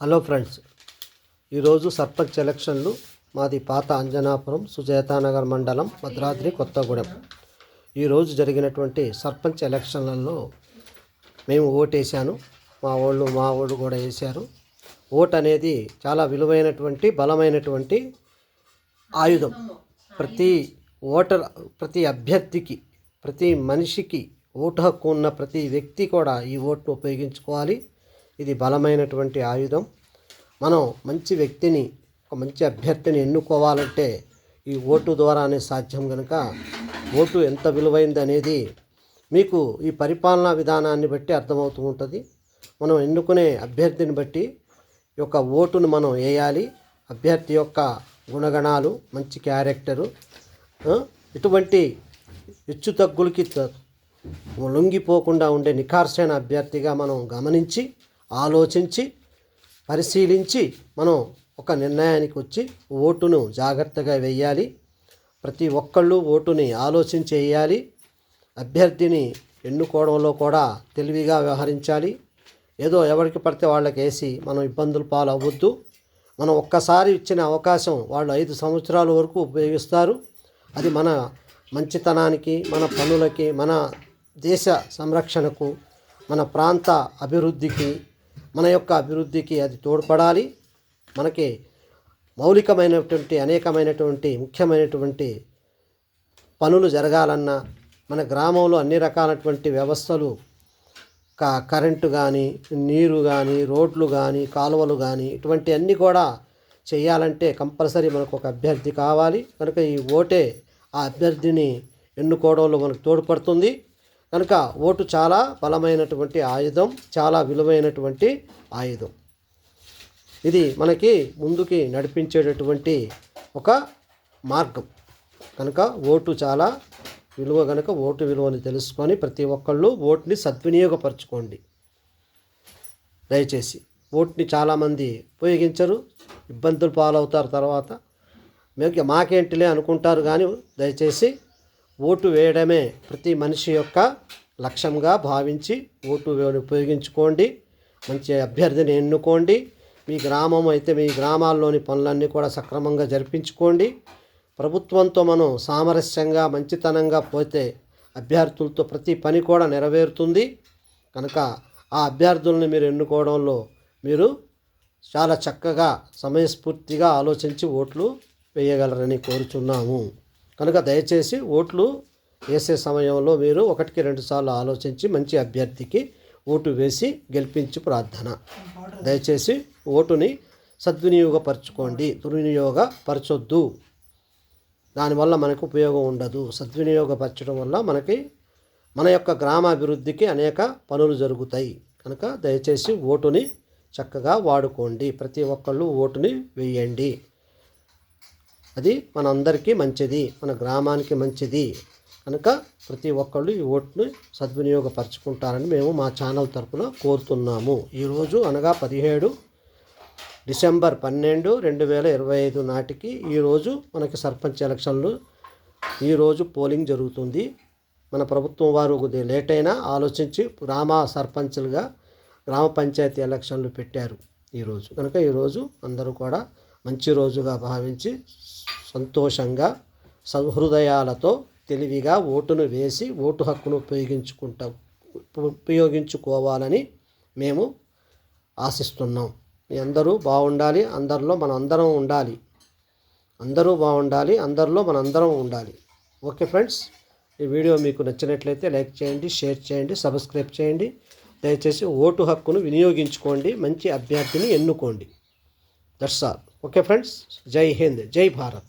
Hello friends ఈరోజు సర్పంచ్ ఎలక్షన్లు మాది పాత అంజనాపురం సుజాతానగర్ మండలం భద్రాద్రి కొత్తగూడెం. ఈరోజు జరిగినటువంటి సర్పంచ్ ఎలక్షన్లలో మేము ఓటేసాను మా వాళ్ళు మా వాళ్ళు కూడా వేశారు. ఓట్ అనేది చాలా విలువైనటువంటి బలమైనటువంటి ఆయుధం. ప్రతి ఓటర్ ప్రతి అభ్యర్థికి ప్రతి మనిషికి ఓటు హక్కు ఉన్న ప్రతి వ్యక్తి కూడా ఈ ఓటును ఉపయోగించుకోవాలి. ఇది బలమైనటువంటి ఆయుధం. మనం మంచి వ్యక్తిని ఒక మంచి అభ్యర్థిని ఎన్నుకోవాలంటే ఈ ఓటు ద్వారానే సాధ్యం కనుక ఓటు ఎంత విలువైంది అనేది మీకు ఈ పరిపాలనా విధానాన్ని బట్టి అర్థమవుతూ ఉంటుంది. మనం ఎన్నుకునే అభ్యర్థిని బట్టి యొక్క ఓటును మనం వేయాలి అభ్యర్థి యొక్క గుణగణాలు మంచి క్యారెక్టరు ఇటువంటి హెచ్చు తగ్గులకి లొంగిపోకుండా ఉండే నిఖార్సైన అభ్యర్థిగా మనం గమనించి ఆలోచించి పరిశీలించి మనం ఒక నిర్ణయానికి వచ్చి ఓటును జాగ్రత్తగా వేయాలి. ప్రతి ఒక్కళ్ళు ఓటుని ఆలోచించి వేయాలి. అభ్యర్థిని ఎన్నుకోవడంలో కూడా తెలివిగా వ్యవహరించాలి. ఏదో ఎవరికి పడితే వాళ్ళకి వేసి మనం ఇబ్బందులు పాలు అవ్వద్దు మనం ఒక్కసారి ఇచ్చిన అవకాశం వాళ్ళు ఐదు సంవత్సరాల వరకు ఉపయోగిస్తారు. అది మన మంచితనానికి మన పనులకి మన దేశ సంరక్షణకు మన ప్రాంత అభివృద్ధికి మన యొక్క అభివృద్ధికి అది తోడ్పడాలి. మనకి మౌలికమైనటువంటి అనేకమైనటువంటి ముఖ్యమైనటువంటి పనులు జరగాలన్నా మన గ్రామంలో అన్ని రకాలటువంటి వ్యవస్థలు క కరెంటు కానీ నీరు కానీ రోడ్లు కానీ కాలువలు కానీ ఇటువంటి అన్నీ కూడా చేయాలంటే కంపల్సరీ మనకు ఒక అభ్యర్థి కావాలి. కనుక ఈ ఓటే ఆ అభ్యర్థిని ఎన్నుకోవడంలో మనకు తోడ్పడుతుంది. కనుక ఓటు చాలా బలమైనటువంటి ఆయుధం చాలా విలువైనటువంటి ఆయుధం. ఇది మనకి ముందుకి నడిపించేటటువంటి ఒక మార్గం. కనుక ఓటు చాలా విలువ కనుక ఓటు విలువని తెలుసుకొని ప్రతి ఒక్కళ్ళు ఓటుని సద్వినియోగపరచుకోండి. దయచేసి ఓటుని చాలామంది ఉపయోగించరు ఇబ్బందులు పాలవుతారు తర్వాత. మీకు మాకేంటిలే అనుకుంటారు కానీ దయచేసి ఓటు వేయడమే ప్రతి మనిషి యొక్క లక్ష్యంగా భావించి ఓటు ఉపయోగించుకోండి. మంచి అభ్యర్థిని ఎన్నుకోండి. మీ గ్రామం అయితే మీ గ్రామాల్లోని పనులన్నీ కూడా సక్రమంగా జరిపించుకోండి. ప్రభుత్వంతో మనం సామరస్యంగా మంచితనంగా పోతే అభ్యర్థులతో ప్రతి పని కూడా నెరవేరుతుంది. కనుక ఆ అభ్యర్థుల్ని మీరు ఎన్నుకోవడంలో మీరు చాలా చక్కగా సమయస్ఫూర్తిగా ఆలోచించి ఓట్లు వేయగలరని కోరుచున్నాము. కనుక దయచేసి ఓట్లు వేసే సమయంలో మీరు ఒకటికి రెండు సార్లు ఆలోచించి మంచి అభ్యర్థికి ఓటు వేసి గెలిపించి ప్రార్థన. దయచేసి ఓటుని సద్వినియోగపరచుకోండి. దుర్వినియోగపరచొద్దు. దానివల్ల మనకు ఉపయోగం ఉండదు. సద్వినియోగపరచడం వల్ల మనకి మన యొక్క గ్రామాభివృద్ధికి అనేక పనులు జరుగుతాయి. కనుక దయచేసి ఓటుని చక్కగా వాడుకోండి. ప్రతి ఒక్కళ్ళు ఓటుని వేయండి. అది మనందరికీ మంచిది మన గ్రామానికి మంచిది. కనుక ప్రతి ఒక్కళ్ళు ఈ ఓటుని సద్వినియోగపరచుకుంటారని మేము మా ఛానల్ తరఫున కోరుతున్నాము. ఈరోజు అనగా పదిహేడు డిసెంబర్ పన్నెండు రెండు వేల ఇరవై ఐదు నాటికి ఈరోజు మనకి సర్పంచ్ ఎలక్షన్లు ఈరోజు పోలింగ్ జరుగుతుంది. మన ప్రభుత్వం వారు కొద్దిగా లేట్ అయినా ఆలోచించి గ్రామ సర్పంచులుగా గ్రామ పంచాయతీ ఎలక్షన్లు పెట్టారు ఈరోజు కనుక ఈరోజు అందరూ కూడా మంచి రోజుగా భావించి సంతోషంగా సహృదయాలతో తెలివిగా ఓటును వేసి ఓటు హక్కును ఉపయోగించుకుంటాం ఉపయోగించుకోవాలని మేము ఆశిస్తున్నాం. మీ అందరూ బాగుండాలి అందరిలో మన అందరం ఉండాలి. అందరూ బాగుండాలి అందరిలో మన అందరం ఉండాలి. ఓకే ఫ్రెండ్స్ ఈ వీడియో మీకు నచ్చినట్లయితే లైక్ చేయండి షేర్ చేయండి సబ్స్క్రైబ్ చేయండి. దయచేసి ఓటు హక్కును వినియోగించుకోండి మంచి అభ్యర్థిని ఎన్నుకోండి. That's all. ఓకే ఫ్రెండ్స్ జై హింద్ జై భారత్.